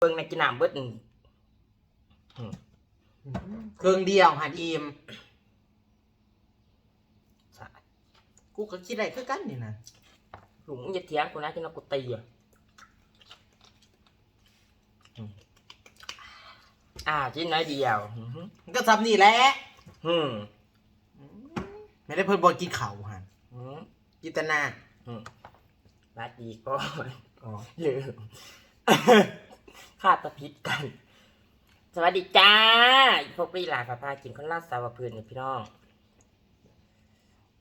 เบิ่งในกินน้ำเบิดนี่เครื่องเดียวหันอิมสะกูก็คิดได้คือกันนี่นะลุงมึงอย่าเถียงกูนะที่นักกูตีอะอืมอ่าชิ้นน้อยเดียวอื้อหือมันก็ทำนี่แหละอืมไม่ได้เพิ่นบอกกินเข่าวหันอืมกินแตนาอืมบาดดีก็อ๋อลืม ข้าตะพิษกัน สวัสดีจ้าอีพวกปรีหลาพาพากินข้าวราดสาวพื้นนี่พี่น้อง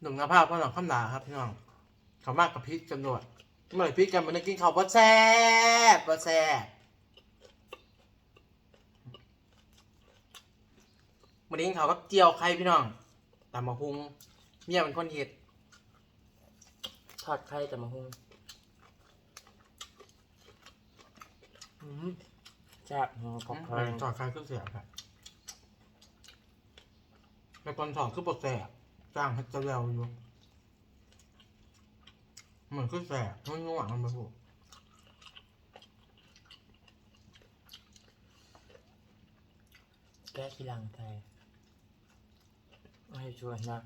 หนุ่มกระเพราพ่อหนองข้ามดาครับพี่น้องเขามากกับพริกจำนวนเมื่อไหร่พริกกันมันได้กินข้าวบ่แซ่บบ่แซ่บวันนี้กินข้าวกับเจียวไข่พี่น้องตำมะฮุงเมียเป็นคนเฮ็ดทอดไข่แต่มาหุง อืม แซ่บหัวกรอบไข่ถอดไข่คือเสียบครับแต่ตอนถอดคือบ่แซ่บจ้างให้เจะเร็วอยู่เหมือนคือแซ่บมันง่วงมันบ่พูดแก้ขี้ลังไทยไม่ให้ชวนนะ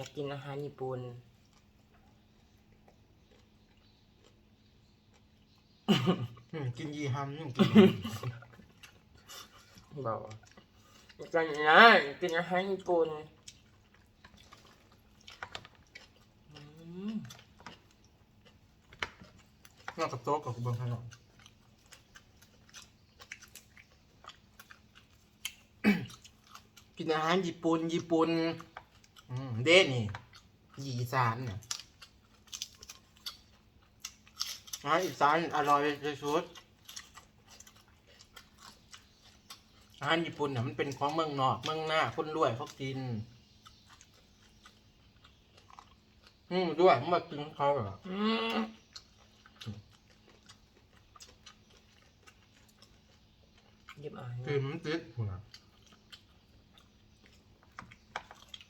อยากกินอาหารญี่ปุ่นอืมกินยีฮัมนี่กินบอกว่าอยากกินนะอยากกินอาหารญี่ปุ่นอืมนอกกับโต๊ะกับกูเบิ้งขนมกินอาหารญี่ปุ่นญี่ปุ่น อืมเด้นี่ยีอีสานเนี่ยอาหารอีสานอร่อยที่สุดอาหารญี่ปุ่นเนี่ยมันเป็นของเมืองนอกเมืองหน้าคนรวยเขากิน อืมด้วยมันมากินเขาเหรออืมหยิบอาหารคือมันติดหัว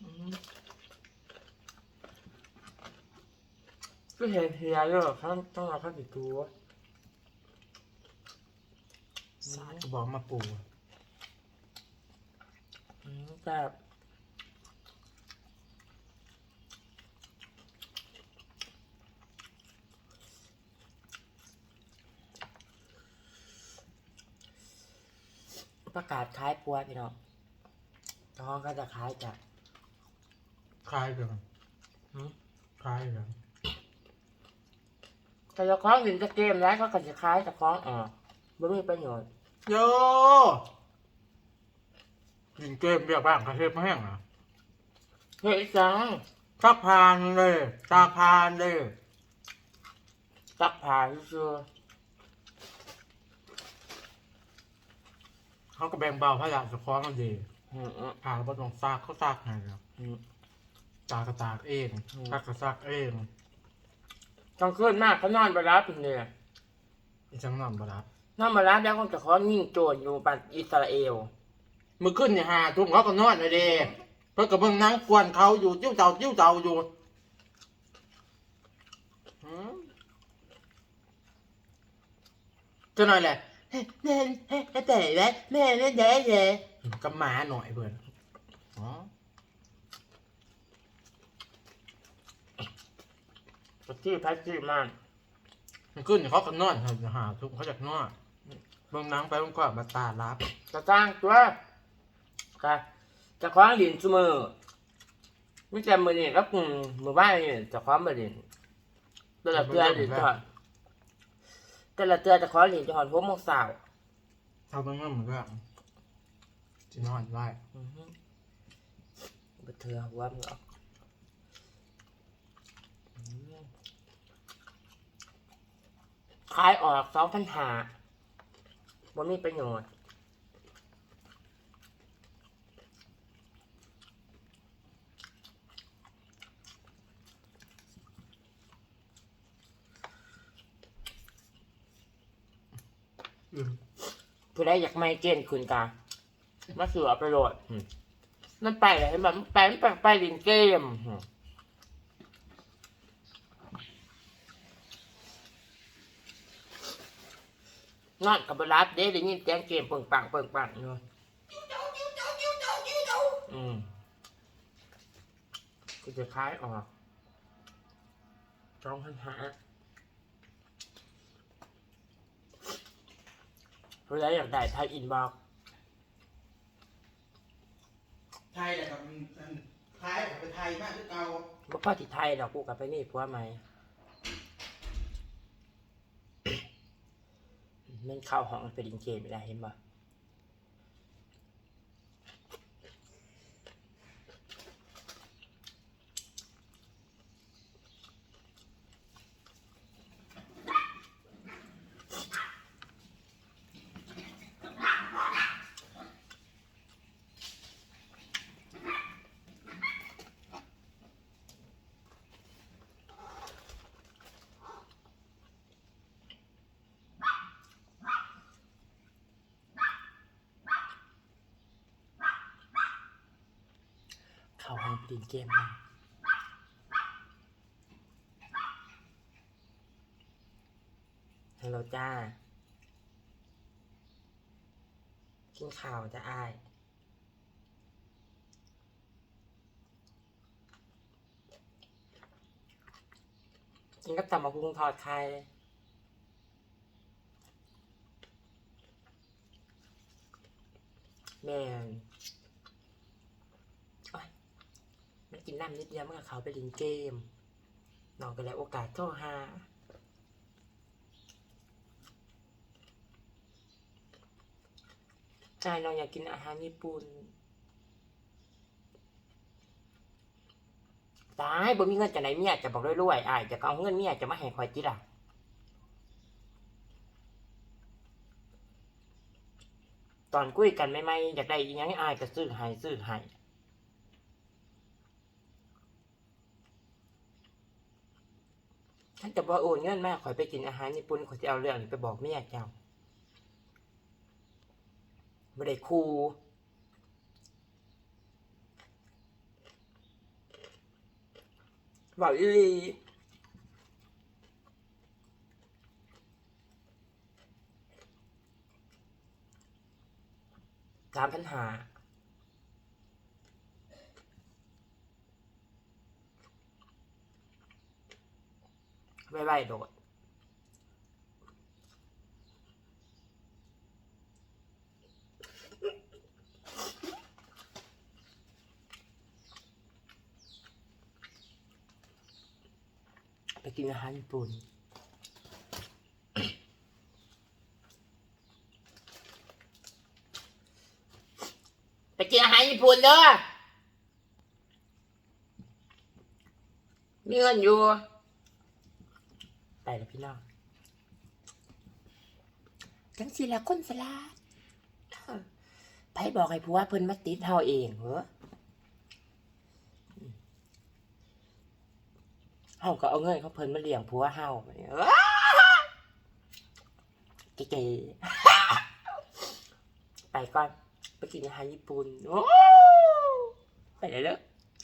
อืม ก็เห็นเฮียเลยเหรอเขาต้องเอาเข้าติดตัวสาดกระบอกมาปูอืมแบบประกาศขายปัวพี่น้องน้องก็จะขายจากคล้ายกันหืมคล้ายกัน แต่เจะคล้าของหินจะเกมแล้วเขาก็จะขายเจะคล้าของออกไม่มีประโยชน์โยยิงเกมเบียกบ้างกระเทยมาแห้งอะเฮ้ยจังชักพานเลยตาพานเลยตักผ่าชัวเขาก็แบ่งเบาพระยาสะคล้องกันดีๆอืมอืม ผ่าบ่ต้องซากเขาซากให้ครับอืม ตากระตากเองอืม ซักกระซักเอง กลางคืนมากเขานอนไปรับเป็นเลยอีจังนอนบ่รับนอนมารับแล้วก็จะขอยิงโจรอยู่ปันอิสราเอลมือขึ้นเนี่ยหาทุ่มเขาก็นอนเลยเด้เพื่อกับเบิ่งหนังกวนเขาอยู่จิ้วเจ้าจิ้วเจ้าอยู่หืมจะหน่อยแหละเฮ้เล่นเฮ้แต่แหละแม่เล่นแย่แย่กับหมาหน่อยเพื่อนอ๋อ สที่พัดที่มากมันขึ้นเขาก็นอนเขาจะหาทุกเขาจากนอนเบิ่งหนังไปมันก็มาตาลับจะสร้างตัวค่ะจะคว้างดินเสมอไม่จำมือนี่ก็กลุ่มหมู่บ้านนี่จะคว้างมือดินแต่ละเตือดินจะหอนแต่ละเตือจะคว้างดินจะหอนพวกโมงสาวเขาต้องนั่งเหมือนกันจะนอนไว้อือฮึบเทือหัวมึงออกอืม ขายออกสองพันหาบ่มีประโยชน์อืมผู้ใดอยากไม่เกณฑ์คุณกามาเสือประโยชน์อืมมันไปเลยเห็นแบบมันไปมันไปไปเล่นเกม นอนกับบรับเด้ได้ยินเสียงเกมเปิงปังเปิงปังอยู่อืมกูจะคล้ายออกจ้องหันหาเวลาอยากได้ไทยอินบอกไทยแหละครับมันไทยเป็นไทยมากที่เก่าบ่พ่อที่ไทยดอกกูกลับไปนี่ผัวใหม่ มันเข้าห้องไปดิงเกมไม่ได้เห็นบ่ เข้าห้องไปดินเกมเลยฮัลโหลจ้ากินข่าวจะอายกินกับตำมะพุงทอดไข่แม่นโอ๊ยมัน กินน้ำนิดเดียวมันก็เขาไปเลินเกมน้องก็เลยโอกาสโทรหาใช่น้องอยากกินอาหารญี่ปุ่นตายบ่มีเงินจะไหนเมียจะบอกรวยๆอ้ายจะเอาเงินเมียจะมาให้คอยจิล่ะตอนคุยกันไม่ไม่อยากได้อีหยังอ้ายก็ซื้อให้ซื้อให้ท่า นจะบอโอนเงินมาขอยไปกินอาหารญี่ปุ่นขอยจะเอาเรื่องนี้ไปบอกเมียเจ้าไม่ได้คูบอกอีหลีตามปัญหา ไว้ไว้โดดไปกินอาหารญี่ปุ่นไปกินอาหารญี่ปุ่นเด้อมีเงินอยู่ ไปแล้วพี่น้องจังสิละคนสลาดไผบอกให้ผัวเพิ่นมาติดเฮาเองเหรอเฮาก็เอาเงินเขาเพิ่นมาเลี้ยงผัวเฮาเก๋ๆไปก่อน ไปกินอาหารญี่ปุ่น ไปเลยเด้อ